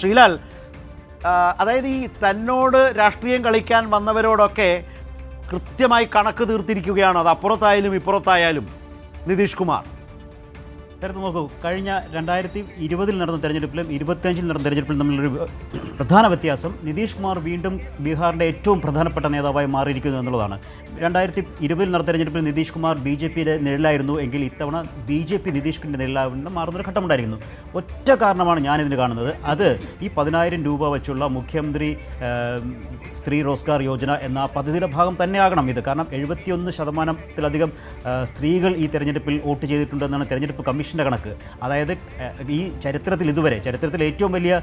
ശ്രീലാൽ അതായത് ഈ തന്നോട് രാഷ്ട്രീയം കളിക്കാൻ വന്നവരോടൊക്കെ കൃത്യമായി കണക്ക് തീർത്തിരിക്കുകയാണോ? അത് അപ്പുറത്തായാലും ഇപ്പുറത്തായാലും നിതീഷ് കുമാർ? നേരത്തെ നോക്കൂ കഴിഞ്ഞ രണ്ടായിരത്തി ഇരുപതിൽ നടന്ന തെരഞ്ഞെടുപ്പിലും ഇരുപത്തിയഞ്ചിൽ നടന്ന തെരഞ്ഞെടുപ്പിലും തമ്മിലൊരു പ്രധാന വ്യത്യാസം നിതീഷ് കുമാർ വീണ്ടും ബീഹാറിന്റെ ഏറ്റവും പ്രധാനപ്പെട്ട നേതാവായി മാറിയിരിക്കുന്നു എന്നുള്ളതാണ്. രണ്ടായിരത്തി ഇരുപതിൽ നടന്ന തെരഞ്ഞെടുപ്പിൽ നിതീഷ് കുമാർ ബി ജെ പിയുടെ നിഴലായിരുന്നു എങ്കിൽ ഇത്തവണ ബി ജെ പി നിതീഷിന്റെ നിഴലാവുന്ന മാറുന്നൊരു ഘട്ടമുണ്ടായിരുന്നു. ഒറ്റ കാരണമാണ് ഞാനിതിന് കാണുന്നത്. അത് ഈ പതിനായിരം രൂപ വെച്ചുള്ള മുഖ്യമന്ത്രി സ്ത്രീ റോസ്ഗാർ യോജന എന്ന പദ്ധതിയുടെ ഭാഗം തന്നെയാകണം ഇത്. കാരണം എഴുപത്തിയൊന്ന് ശതമാനത്തിലധികം സ്ത്രീകൾ ഈ തെരഞ്ഞെടുപ്പിൽ വോട്ട് ചെയ്തിട്ടുണ്ടെന്നാണ് തെരഞ്ഞെടുപ്പ് കമ്മീഷന്റെ കണക്ക്. അതായത് ഈ ചരിത്രത്തിൽ ഇതുവരെ ചരിത്രത്തിൽ ഏറ്റവും വലിയ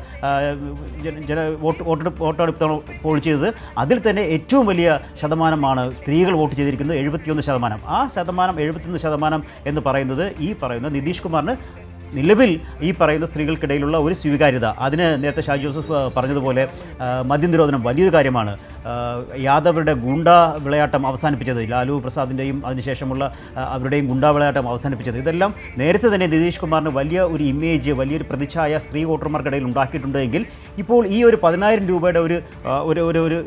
ജന വോട്ട് വോട്ടെടുപ്പ് വോട്ടെടുപ്പാണ് പോൾ ചെയ്തത് അതിൽ തന്നെ ഏറ്റവും വലിയ ശതമാനമാണ് സ്ത്രീകൾ വോട്ട് ചെയ്തിരിക്കുന്നത് എഴുപത്തിയൊന്ന് ശതമാനം. ആ ശതമാനം എഴുപത്തിയൊന്ന് ശതമാനം എന്ന് പറയുന്നത് ഈ പറയുന്ന നിതീഷ് കുമാറിന് നിലവിൽ ഈ പറയുന്ന സ്ത്രീകൾക്കിടയിലുള്ള ഒരു സ്വീകാര്യത. അതിന് നേരത്തെ ഷാ ജോസഫ് പറഞ്ഞതുപോലെ മദ്യനിരോധനം വലിയൊരു കാര്യമാണ്. യാദവരുടെ ഗുണ്ട വിളയാട്ടം അവസാനിപ്പിച്ചത് ലാലു പ്രസാദിന്റെയും അതിനുശേഷമുള്ള അവരുടെയും ഗുണ്ട വിളയാട്ടം അവസാനിപ്പിച്ചത്. ഇതെല്ലാം നേരത്തെ തന്നെ നിതീഷ് കുമാറിന് വലിയ ഒരു ഇമേജ് വലിയൊരു പ്രതിച്ഛായ സ്ത്രീ വോട്ടർമാർക്കിടയിൽ ഉണ്ടാക്കിയിട്ടുണ്ട് എങ്കിൽ ഇപ്പോൾ ഈ ഒരു പതിനായിരം രൂപയുടെ ഒരു ഒരു ഒരു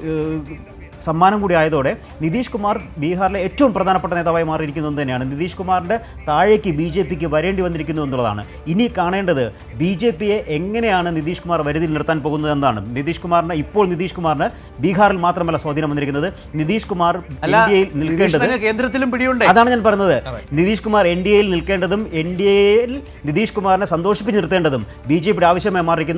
സമ്മാനം കൂടി ആയതോടെ നിതീഷ് കുമാർ ബീഹാറിലെ ഏറ്റവും പ്രധാനപ്പെട്ട നേതാവായി മാറിയിരിക്കുന്നത് തന്നെയാണ്. നിതീഷ് കുമാറിന്റെ താഴേക്ക് ബി ജെ പിക്ക് വരേണ്ടി വന്നിരിക്കുന്നു എന്നുള്ളതാണ്. ഇനി കാണേണ്ടത് ബി ജെ പിയെ എങ്ങനെയാണ് നിതീഷ് കുമാർ വരുതിയിൽ നിർത്താൻ പോകുന്നത് എന്നാണ്. നിതീഷ് കുമാറിന് ഇപ്പോൾ നിതീഷ് കുമാറിന് ബീഹാറിൽ മാത്രമല്ല സ്വാധീനം വന്നിരിക്കുന്നത്. നിതീഷ് കുമാർ ഇന്ത്യയിൽ നിൽക്കേണ്ടത് കേന്ദ്രത്തിലും പിടിയുണ്ട്? അതാണ് ഞാൻ പറഞ്ഞത്. നിതീഷ് കുമാർ എൻ ഡി എയിൽ നിൽക്കേണ്ടതും എൻ ഡി എയിൽ നിതീഷ് കുമാറിനെ സന്തോഷിപ്പിച്ച് നിർത്തേണ്ടതും ബി ജെ പിയുടെ ആവശ്യമായി മാറിയിരിക്കുന്നു.